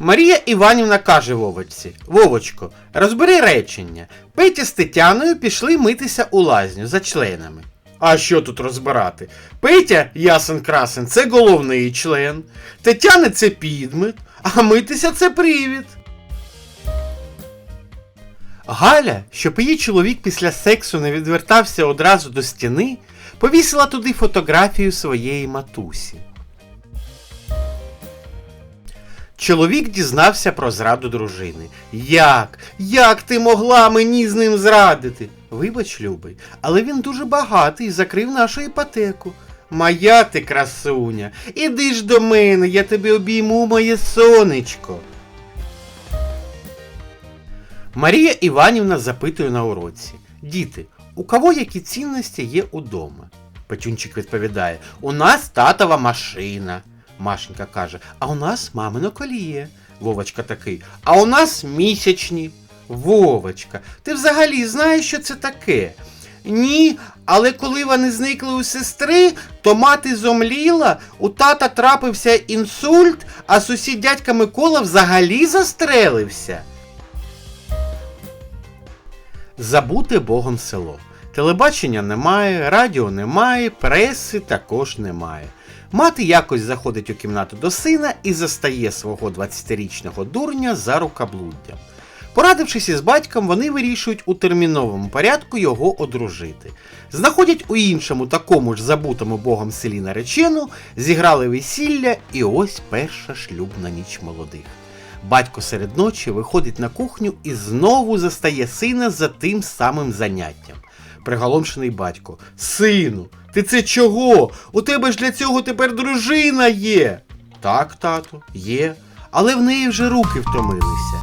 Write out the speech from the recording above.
Марія Іванівна каже Вовочці: Вовочко, розбери речення. Петя з Тетяною пішли митися у лазню за членами. А що тут розбирати? Петя, ясен красен, це головний член, Тетяна це підмет, а митися це привід. Галя, щоб її чоловік після сексу не відвертався одразу до стіни, повісила туди фотографію своєї матусі. Чоловік дізнався про зраду дружини. Як? Як ти могла мені з ним зрадити? Вибач, любий, але він дуже багатий і закрив нашу іпотеку. Моя ти красуня, іди ж до мене, я тебе обійму, моє сонечко. Марія Іванівна запитує на уроці: Діти, у кого які цінності є удома? Петюнчик відповідає: У нас татова машина. Машенька каже: А у нас мамино коліє. Вовочка такий, а у нас місячні. Вовочка, ти взагалі знаєш, що це таке? Ні, але коли вони зникли у сестри, то мати зомліла, у тата трапився інсульт, а сусід дядька Микола взагалі застрелився. Забуте Богом село. Телебачення немає, радіо немає, преси також немає. Мати якось заходить у кімнату до сина і застає свого 20-річного дурня за рукоблуддям. Порадившись із батьком, вони вирішують у терміновому порядку його одружити. Знаходять у іншому такому ж забутому богом селі наречену, зіграли весілля, і ось перша шлюбна ніч молодих. Батько серед ночі виходить на кухню і знову застає сина за тим самим заняттям. Приголомшений батько. Сину, ти це чого? У тебе ж для цього тепер дружина є. Так, тату, є. Але в неї вже руки втомилися.